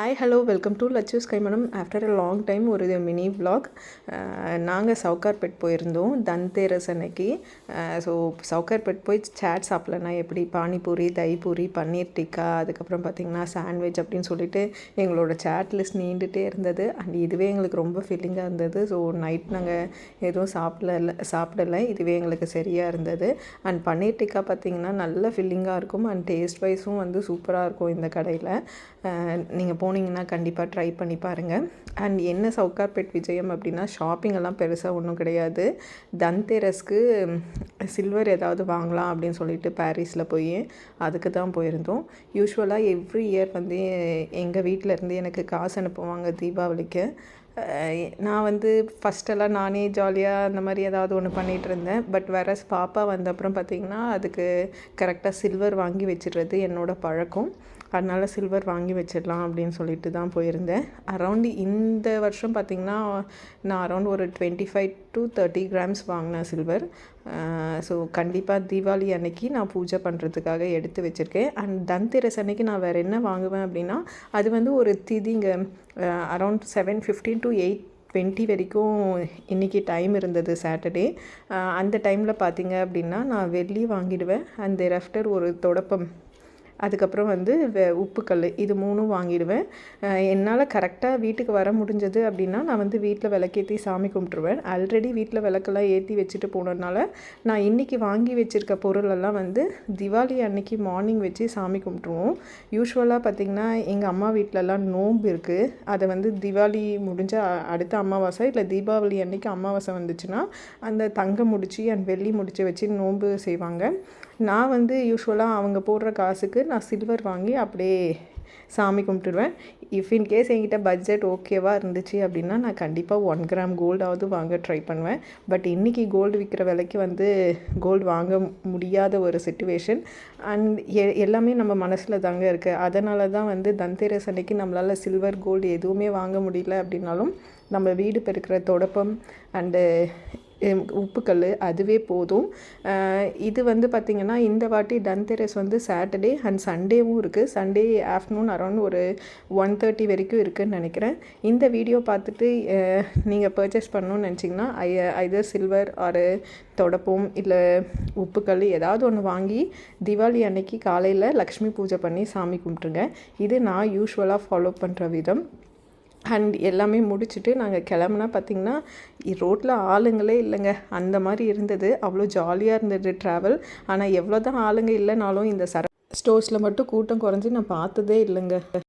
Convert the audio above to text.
Hi hello welcome to Lachu's Kaimanam after a long time ஒரு mini vlog. நாங்கள் சவுகார்பேட் போயிருந்தோம் தன்தேரஸ் அன்னைக்கு ஸோ சவுகார்பேட் போய் சேட் சாப்பிட்லனா எப்படி? பானிபூரி தைப்பூரி பன்னீர் டிக்கா அதுக்கப்புறம் பார்த்திங்கன்னா சாண்ட்விச் அப்படின்னு சொல்லிட்டு எங்களோட சேட் லிஸ்ட் நீண்டுகிட்டே இருந்தது. அண்ட் இதுவே எங்களுக்கு ரொம்ப ஃபீலிங்காக இருந்தது. ஸோ நைட் நாங்கள் எதுவும் சாப்பிடல சாப்பிடல. இதுவே எங்களுக்கு சரியாக இருந்தது. அண்ட் பன்னீர் டிக்கா பார்த்திங்கன்னா நல்ல ஃபில்லிங்காக இருக்கும். அண்ட் டேஸ்ட் வைஸும் வந்து சூப்பராக இருக்கும் இந்த கடையில். நீங்கள் போனீங்கன்னா கண்டிப்பாக ட்ரை பண்ணி பாருங்கள் அண்ட் என்ன சவுகார்பேட் விஜயம் அப்படின்னா ஷாப்பிங் எல்லாம் பெருசாக ஒன்றும் கிடையாது. தன்தேரஸ்க்கு சில்வர் ஏதாவது வாங்கலாம் அப்படின்னு சொல்லிட்டு பாரிஸில் போய் அதுக்கு தான் போயிருந்தோம். யூஸ்வலாக எவ்ரி இயர் வந்து எங்கள் வீட்டில் இருந்து எனக்கு காசு அனுப்புவாங்க தீபாவளிக்கு. நான் வந்து ஃபஸ்ட்டெல்லாம் நானே ஜாலியாக அந்த மாதிரி ஏதாவது ஒன்று பண்ணிகிட்டு இருந்தேன். பட் வேற பாப்பா வந்த அப்புறம் பார்த்திங்கன்னா அதுக்கு கரெக்டாக சில்வர் வாங்கி வச்சிடுறது என்னோடய பழக்கம். அதனால் சில்வர் வாங்கி வச்சிடலாம் அப்படின்னு சொல்லிட்டு தான் போயிருந்தேன். அரௌண்ட் இந்த வருஷம் பார்த்திங்கன்னா நான் அரௌண்ட் ஒரு twenty five to thirty grams வாங்கினேன் சில்வர் ஸோ கண்டிப்பாக தீபாவளி அன்னைக்கு நான் பூஜை பண்ணுறதுக்காக எடுத்து வச்சுருக்கேன். அண்ட் தந்திரஸ் அன்னைக்கு நான் வேறு என்ன வாங்குவேன் அப்படின்னா அது வந்து ஒரு திதிங்க around seven fifteen to eight twenty வரைக்கும் இன்றைக்கி டைம் இருந்தது சாட்டர்டே அந்த டைமில் பார்த்தீங்க அப்படின்னா நான் வெள்ளி வாங்கிடுவேன். அந்த ரெஃப்டர் ஒரு தொடப்பம் அதுக்கப்புறம் வந்து உப்புக்கல் இது மூணும் வாங்கிடுவேன். என்னால் கரெக்டாக வீட்டுக்கு வர முடிஞ்சது அப்படின்னா நான் வந்து வீட்டில் விளக்கேற்றி சாமி கும்பிட்ருவேன் ஆல்ரெடி வீட்டில் விளக்கெல்லாம் ஏற்றி வச்சுட்டு போனதுனால நான் இன்றைக்கி வாங்கி வச்சுருக்க பொருளெல்லாம் வந்து திவாலி அன்னைக்கு மார்னிங் வச்சு சாமி கும்பிட்ருவோம் யூஸ்வலாக பார்த்திங்கன்னா எங்கள் அம்மா வீட்டிலலாம் நோன்பு இருக்குது அதை வந்து திவாலி முடிஞ்ச அடுத்த அமாவாசை இல்லை தீபாவளி அன்னைக்கு அமாவாசை வந்துச்சுன்னா அந்த தங்கம் முடிச்சு அண்ட் வெள்ளி முடிச்சு வச்சு நோன்பு செய்வாங்க. நான் வந்து யூஸ்வலாக அவங்க போடுற காசுக்கு நான் சில்வர் வாங்கி அப்படியே சாமி கும்பிட்டுருவேன். இஃப் இன் கேஸ் என்கிட்ட பட்ஜெட் ஓகேவாக இருந்துச்சு அப்படின்னா நான் கண்டிப்பாக ஒன் கிராம் கோல்டாவது வாங்க ட்ரை பண்ணுவேன். பட் இன்றைக்கி கோல்டு விற்கிற விலைக்கு வந்து கோல்டு வாங்க முடியாத ஒரு சுச்சுவேஷன் அண்ட் எ எல்லாமே நம்ம மனசில் தாங்க இருக்குது அதனால தான் வந்து தந்தேரஸ் அன்னைக்கு நம்மளால் சில்வர் கோல்டு எதுவுமே வாங்க முடியல அப்படின்னாலும் நம்ம வீடு பெருக்கிற தொடப்பம் அண்டு உப்புக்கல் அதுவே போதும். இது வந்து பார்த்திங்கன்னா இந்த வாட்டி டன்தெரஸ் வந்து சாட்டர்டே அண்ட் சண்டேவும் இருக்குது சண்டே ஆஃப்டர்நூன் அரௌண்ட் ஒரு ஒன் தேர்ட்டி வரைக்கும் இருக்குதுன்னு நினைக்கிறேன். இந்த வீடியோ பார்த்துட்டு நீங்கள் பர்ச்சேஸ் பண்ணணும்னு நினச்சிங்கன்னா ஐ ஐதர் சில்வர் ஆர் தொடப்பம் இல்லை உப்புக்கல் ஏதாவது ஒன்று வாங்கி தீபாவளி அன்னைக்கு காலையில் லக்ஷ்மி பூஜை பண்ணி சாமி கும்பிட்டுருங்க. இது நான் யூஸ்வலாக ஃபாலோ பண்ணுற விதம். அண்ட் எல்லாமே முடிச்சுட்டு நாங்கள் கிளம்புனா பார்த்திங்கன்னா ரோட்டில் ஆளுங்களே இல்லைங்க. அந்த மாதிரி இருந்தது. அவ்வளோ ஜாலியாக இருந்தது ட்ராவல் ஆனால் எவ்வளோ தான் ஆளுங்க இல்லைனாலும் இந்த சர ஸ்டோர்ஸில் மட்டும் கூட்டம் குறைஞ்சி நான் பார்த்ததே இல்லைங்க.